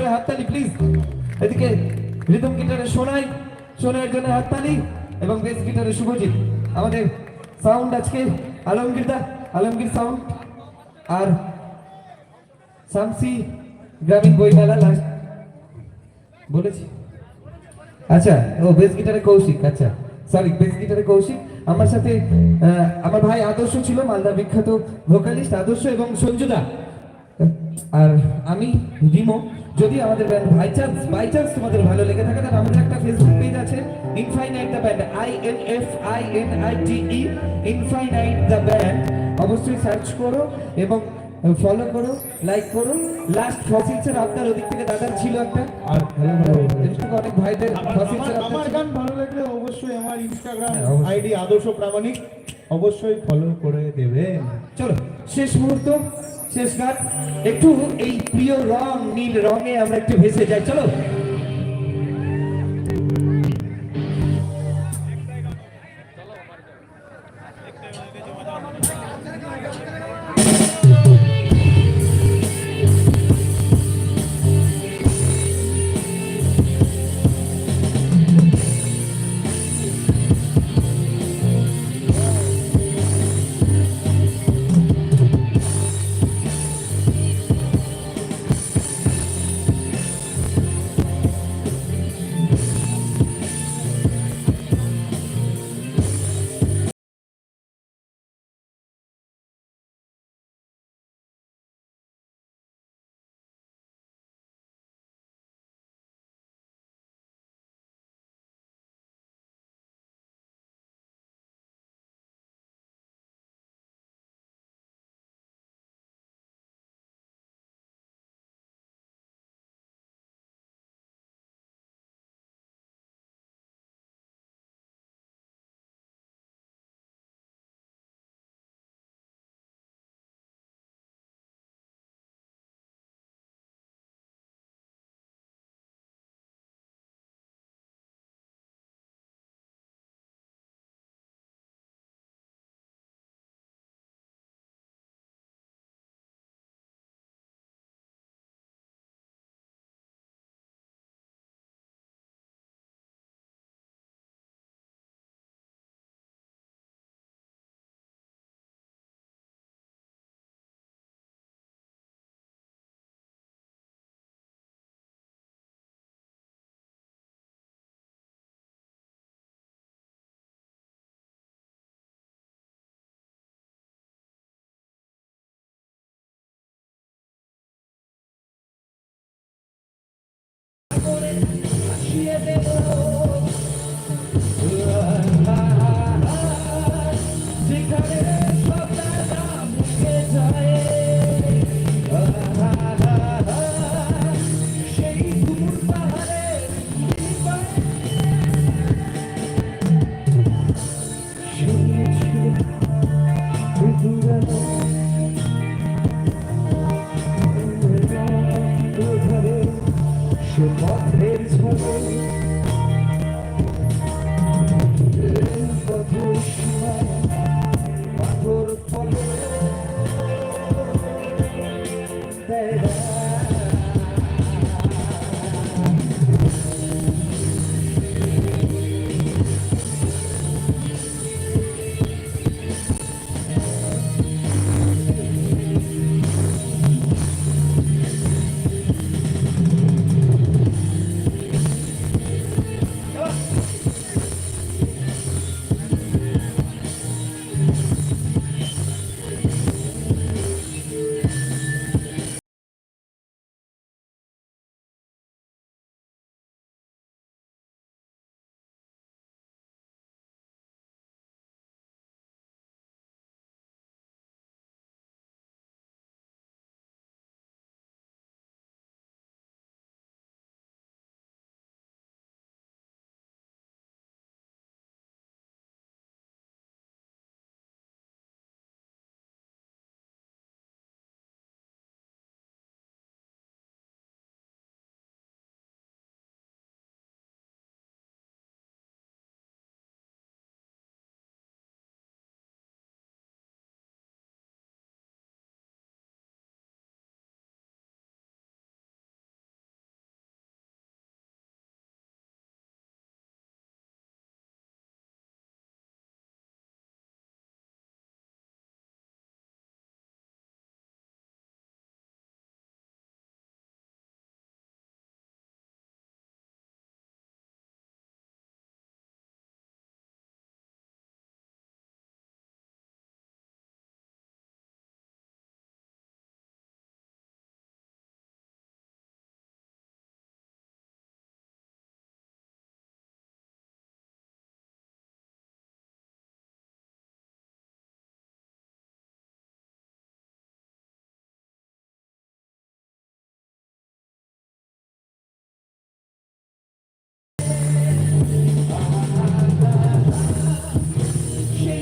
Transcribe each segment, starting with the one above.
জোরে হাততালি প্লিজ এদিকে রিদম গিটারে সোনাই, সোনাইয়ের জন্য হাততালি এবং বেস গিটারে শুভজিৎ। আমাদের সাউন্ড আজকে আলমগীর দা, আলমগীর সাউন্ড আর শামসি গ্রামীণ বইমেলা লাস্ট। বলেছি। আচ্ছা ও বেস গিটারে কৌশিক আচ্ছা। সরি বেস গিটারে কৌশিক। আমার সাথে আমার ভাই আদর্শ ছিল, মালদা বিখ্যাত ভোকালিস্ট আদর্শ এবং সঞ্জুদা। আর আমি, রিমো। যদি আমাদের band by chance by chance তোমাদের ভালো লেগে থাকে তাহলে আমাদের একটা ফেসবুক পেজ আছে Infinite the band I N F I N I T E Infinite the band অবশ্যই সার্চ করো এবং ফলো করো লাইক করো। লাস্ট ফসিলসের আপনার ওদিক থেকে দাদার ছিল একটা। আর ভালো ভালো ফেসবুকে অনেক ভাইদের ফসিলসের আমার- আমার গান ভালো লাগলে অবশ্যই আমার ইনস্টাগ্রাম হ্যাঁ, অবশ্যই। আইডি আদর্শ প্রামাণিক। অবশ্যই ফলো করে দেবেন চলো শেষ মুহূর্ত। শেষ গান। একটু এই প্রিয় রং নীল রঙে আমরা একটু ভেসে যাই। চলো।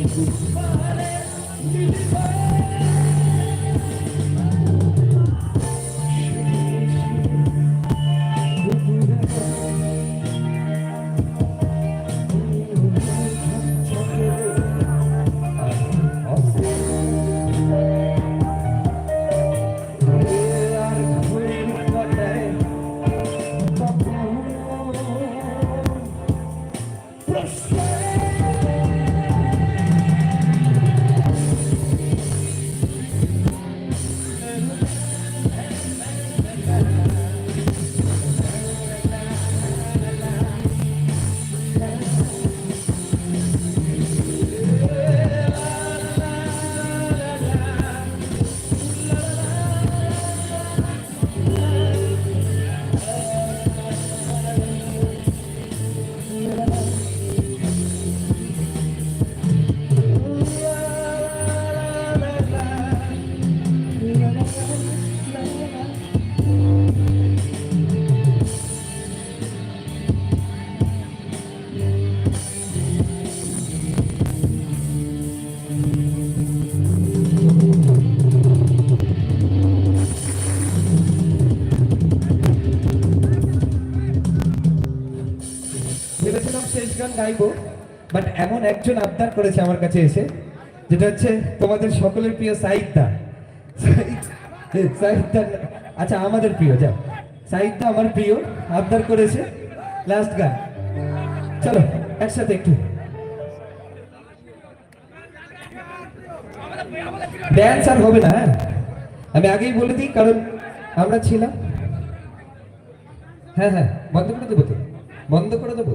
Thank you. গাইবো বাট এমন একজন আবদার করেছে আমার কাছে এসে, যেটা হচ্ছে তোমাদের সকলের প্রিয় সাহিত্যা সাহিত্যা আচ্ছা আমাদের প্রিয় যা সাহিত্যা আমার প্রিয়, আবদার করেছে। লাস্ট গান। চলো, একসাথে একটু। ড্যান্স আর হবে না হ্যাঁ? আমি আগেই বলে দিই, কারণ আমরা ছিলাম। হ্যাঁ হ্যাঁ বন্ধ করে দেবো তো। বন্ধ করে দেবো?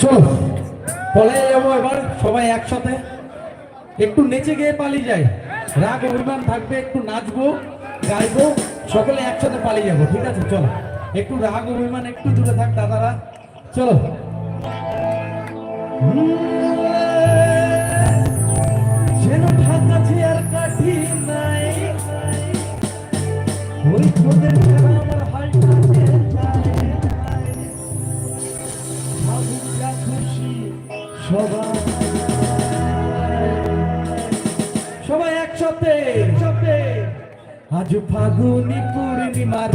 চলো পলায় যাব এবার সবাই একসাথে। একটু নেচে গিয়ে পালিয়ে যাই। রাগ অভিমান থাকবে, একটু নাচবো, গাইবো, সকলে একসাথে পালিয়ে যাব, ঠিক আছে? চলো। একটু রাগ অভিমান একটু দূরে থাক দাদারা। চলো। আর কাঠি নাই, ওই তোদের ফাগুনি পূর্ণিমার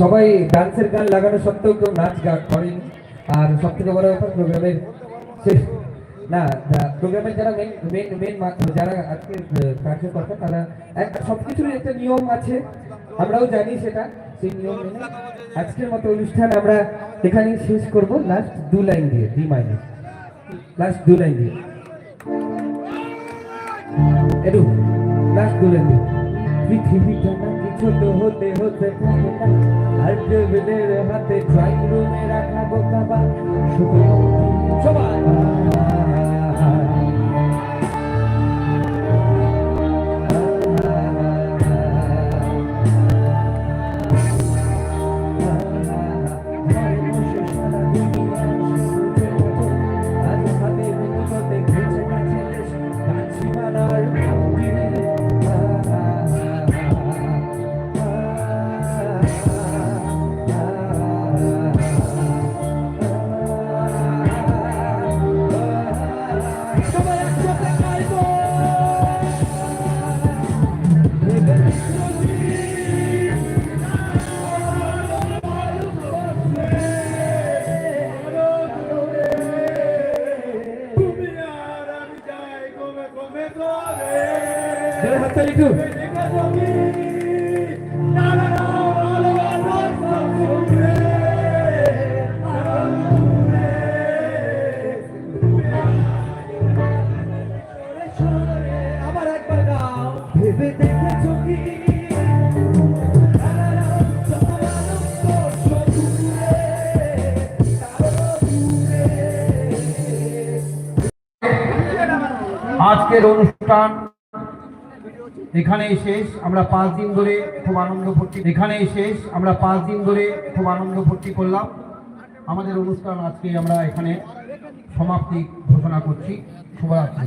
সবাই ডান্সের গান লাগানো সত্ত্বেও কেউ নাচ গান করেন। আর সব থেকে বড় ব্যাপার প্রোগ্রামের না প্রোগ্রামের যারা মেন মেন মেন যারা আজকে কার্যকর্তা তারা এক সবকিছুর একটা নিয়ম আছে। আমরাও জানি সেটা, সেই নিয়ম মেনে আজকের মতো অনুষ্ঠান আমরা এখানেই শেষ করব। লাস্ট দু লাইন দিয়ে ডি মাইনাস লাস্ট দু লাইন দিয়ে। একটু লাস্ট দু লাইন দিয়ে। পৃথিবীটা ছোট হতে হতে থাকে না আর টেবিলের হাতে ড্রয়িং রুমে রাখা বোকাবা শুধু সবাই হাততালি এখানেই শেষ, আমরা পাঁচ দিন ধরে খুব আনন্দ ফুর্তি এখানেই শেষ, আমরা পাঁচ দিন ধরে খুব আনন্দ ফুর্তি করলাম। আমাদের অনুষ্ঠান আজকে আমরা এখানে সমাপ্তি ঘোষণা করছি। শুভরাত্রি।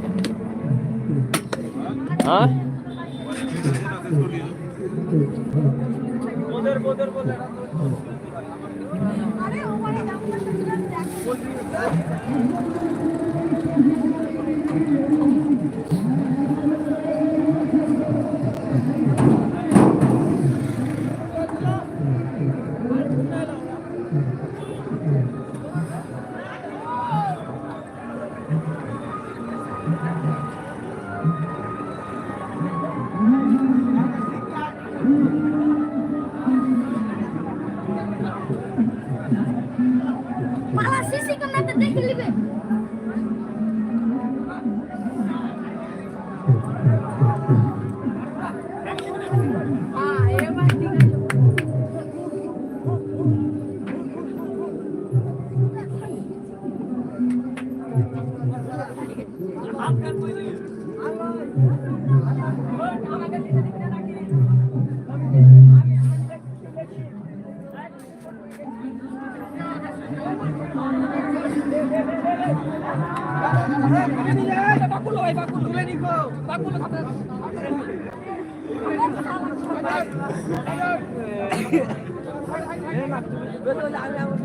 হ্যাঁ بقول لك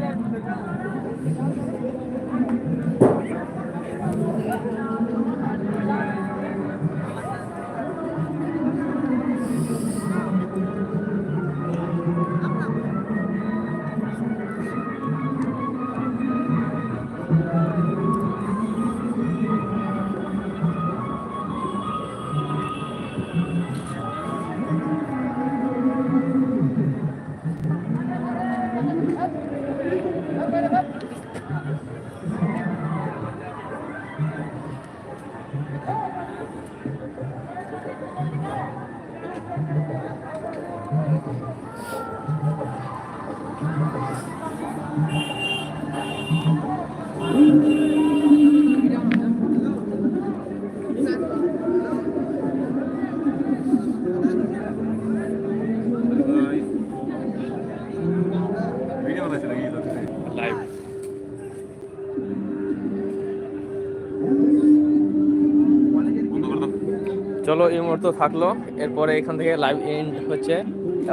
চলো, এই মুহূর্তে থাকল। এরপরে এখান থেকে লাইভ এন্ড হচ্ছে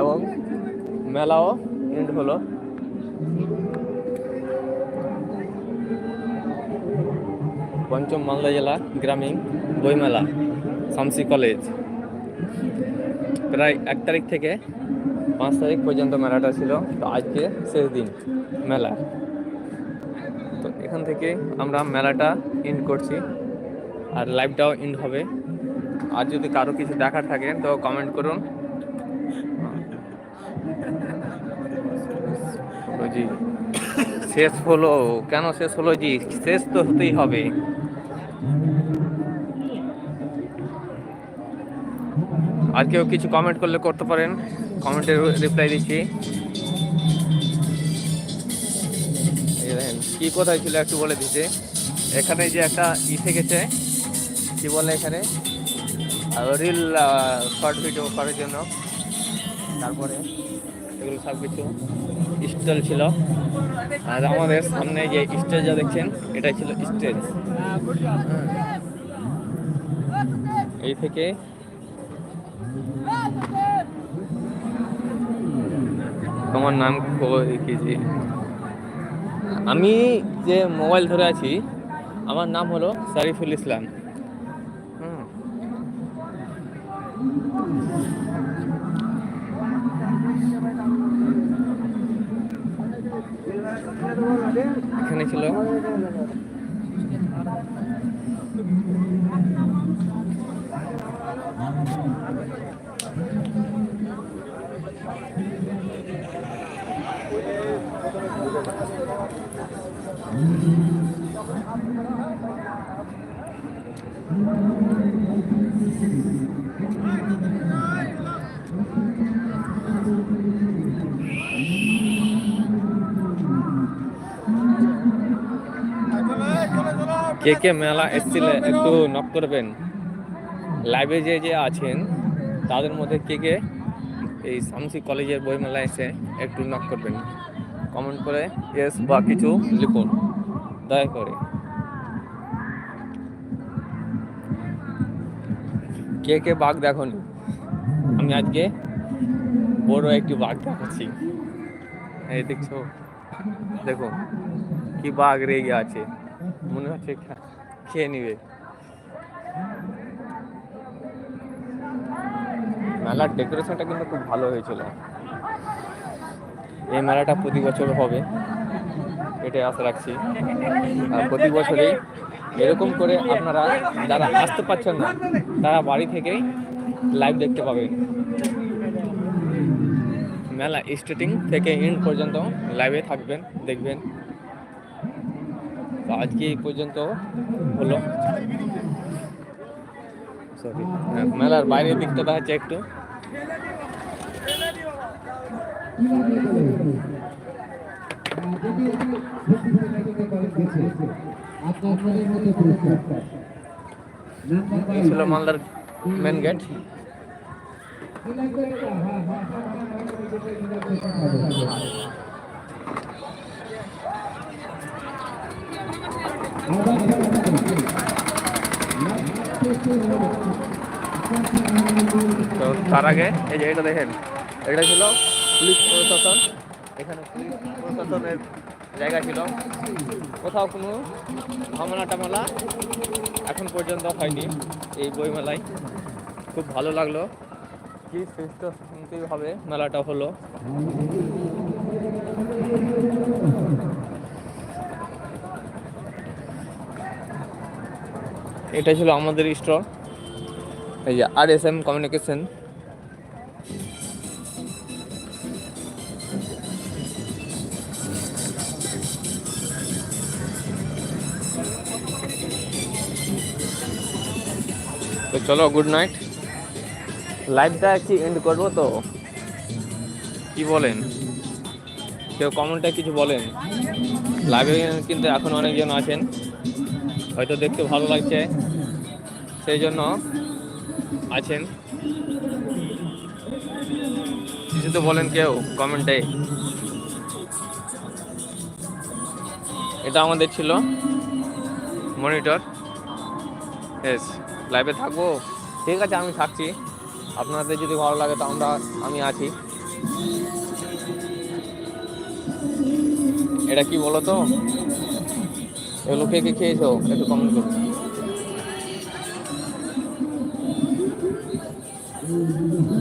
এবং মেলাও এন্ড হলো। পঞ্চম মালদা জেলা গ্রামীণ বইমেলা শামসি কলেজ। প্রায় এক তারিখ থেকে পাঁচ তারিখ পর্যন্ত মেলাটা ছিল। তো আজকে শেষ দিন মেলা। তো এখান থেকে আমরা মেলাটা এন্ড করছি। আর লাইভটাও এন্ড হবে। আর যদি কারও কিছু দেখার থাকে, তো কমেন্ট করুন। জি শেষ হলো, কেন শেষ হলো? জি শেষ তো হতেই হবে। আর কেউ কিছু কমেন্ট করলে করতে পারেন। কমেন্টের রিপ্লাই দিচ্ছি। কি কোথায় ছিল একটু বলে দিচ্ছে এখানে যে একটা ই থেকেছে কি বলে এখানে? রিল শর্ট ভিডিও করার জন্য। তারপরে এগুলো সব কিছু স্টল ছিল। আর আমাদের সামনে যে স্টেজ যা দেখছেন এটাই ছিল স্টেজ এই থেকে তোমার নাম কি আমি যে মোবাইল ধরে আছি, আমার নাম হলো সারিফুল ইসলাম হুম। এখানে ছিল কে কে মেলা এসেছিলে একটু নক করবেন? লাইভে যে যে আছেন তাদের মধ্যে কে কে এই শামসি কলেজের বইমেলা এসে একটু নক করবেন? কমেন্ট করে এস বা কিছু লিখুন। দয়া করে। কে কে বাঘ দেখনি? আমি আজকে বড় একটি বাঘ দেখাচ্ছি। এই দেখছ? দেখো, কি বাঘ রেগে আছে। মনে হচ্ছে খেয়ে নিবে। মেলার ডেকোরেশনটা কিন্তু খুব ভালো হয়েছিল। এই মেলাটা প্রতি বছর হবে, এটাই আশা রাখছি। আর প্রতি বছরই এরকম করে আপনারা যারা আসতে পারছেন না, তারা বাড়ি থেকেই লাইভ দেখতে পাবেন মেলা স্টার্টিং থেকে এন্ড পর্যন্ত লাইভে থাকবেন, দেখবেন। তো আজকে এই পর্যন্ত হলো। সরি মেলার বাইরের দিকটা দেখাচ্ছে একটু। ছিল মালদার মেন গেট তো তার আগে এই যে এটা দেখেন এটা ছিল পুলিশ প্রশাসন। এখানে পুলিশ প্রশাসনের জায়গা ছিল। কোথাও কোনো ঝামেলা টামেলা এখন পর্যন্ত হয়নি এই বইমেলায়। খুব ভালো লাগল। কি শ্রেষ্ঠ শান্তিভাবে মেলাটা হলো। এটা ছিল আমাদের স্টল। এই যে আর এস এম কমিউনিকেশন তো চলো গুড নাইট লাইভটা কি এন্ড করব তো? কি বলেন? কেউ কমেন্টে কিছু বলেন? লাইভে কিন্তু এখন অনেকজন আছেন। হয়তো দেখতে ভালো লাগছে। সেই জন্য আছেন? কিছু তো বলেন কেউ কমেন্টে। এটা আমাদের ছিল মনিটর। এস লাইভে থাকব। ঠিক আছে, আমি থাকছি। আপনাদের যদি ভালো লাগে তো আমরা, আমি আছি। এটা কি বলো তো এগুলো কে কে খেয়েছো? একটু কমেন্ট করো। Mm-hmm.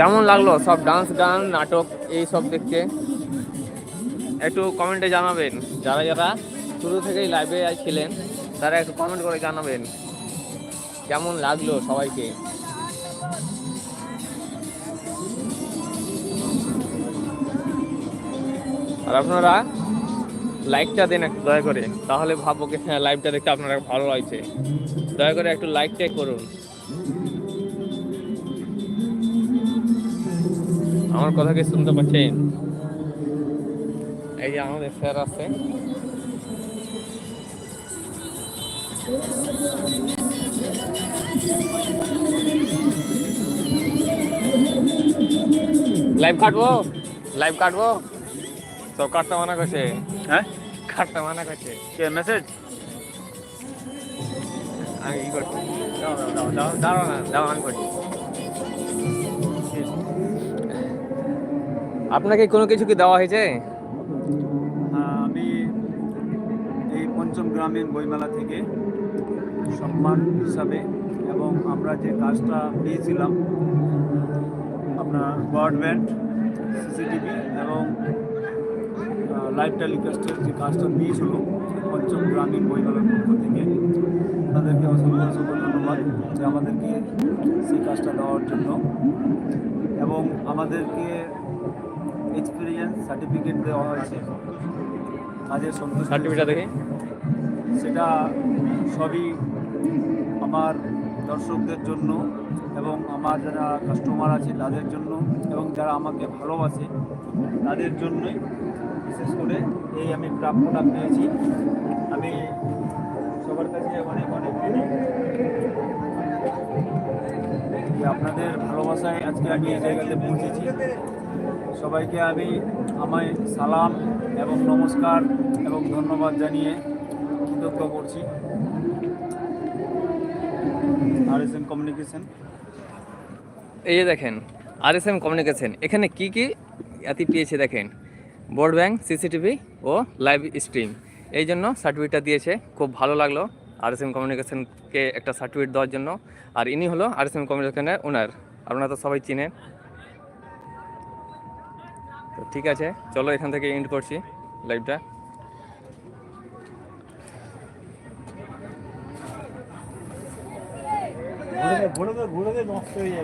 কেমন লাগল? সব ডান্স গান, নাটক, এই সব দেখতে? একটু কমেন্টে জানাবেন। যারা যারা শুরু থেকেই লাইভে ছিলেন, তারা একটু কমেন্ট করে জানাবেন। কেমন লাগল সবাইকে? আর আপনারা লাইকটা দেন একটু, দয়া করে। তাহলে ভাববো কি হ্যাঁ লাইভটা দেখতে আপনারা ভালো লাগছে। দয়া করে একটু লাইকটাই করুন। আমার কথা কি শুনতে পাচ্ছেন এই যে আমাদের স্যার আছে লাইভ কাটবো লাইভ কাটবো সব কাটতে মানা করছে হ্যাঁ কাটতে মানা করছে কে মেসেজ আমি ই করছি দাঁড়াও না দাও আমি করছি আপনাকে কোনো কিছু কি দেওয়া হয়েছে? আমি এই পঞ্চম গ্রামীণ বইমেলা থেকে সম্মান হিসাবে এবং আমরা যে কাজটা পেয়েছিলাম, আপনার ব্রডব্যান্ড সিসিটিভি এবং লাইভ টেলিকাস্টের যে কাজটা পেয়েছিল পঞ্চম গ্রামীণ বইমেলার পক্ষ থেকে, তাদেরকে অসংখ্য অসংখ্য ধন্যবাদ যে আমাদেরকে সেই কাজটা দেওয়ার জন্য এবং আমাদেরকে এক্সপিরিয়েন্স সার্টিফিকেট দেওয়া হয়েছে। কাজের সন্তুষ্ট সার্টিফিকেট দেখি। সেটা সবই আমার দর্শকদের জন্য এবং আমার যারা কাস্টমার আছে তাদের জন্য এবং যারা আমাকে ভালোবাসে তাদের জন্যই বিশেষ করে এই আমি প্রাপ্যটা পেয়েছি। আমি সবার কাছে অনেক অনেক আপনাদের ভালোবাসায় আজকে আমি এই জায়গাতে পৌঁছেছি। সবাইকে আমি আমায় সালাম এবং নমস্কার এবং ধন্যবাদ জানিয়ে কৃতজ্ঞ করছি। আর এস এম কমিউনিকেশন এই যে দেখেন আর এস এম কমিউনিকেশন এখানে কি কি এতি পেয়েছে দেখেন? বোর্ড ব্যাংক সিসিটিভি ও লাইভ স্ট্রিম এই জন্য সার্টিফিকেটটা দিয়েছে, খুব ভালো লাগল আর এস এম কমিউনিকেশনকে একটা সার্টিফিকেট দেওয়ার জন্য। আর ইনি হলো আর এস এম কমিউনিকেশনের ওনার আপনারা তো সবাই চিনেন। তো ঠিক আছে চলো এখান থেকে এন্ড করছি লাইভটা ঘুরে ঘুরে নষ্ট হয়ে যাবে।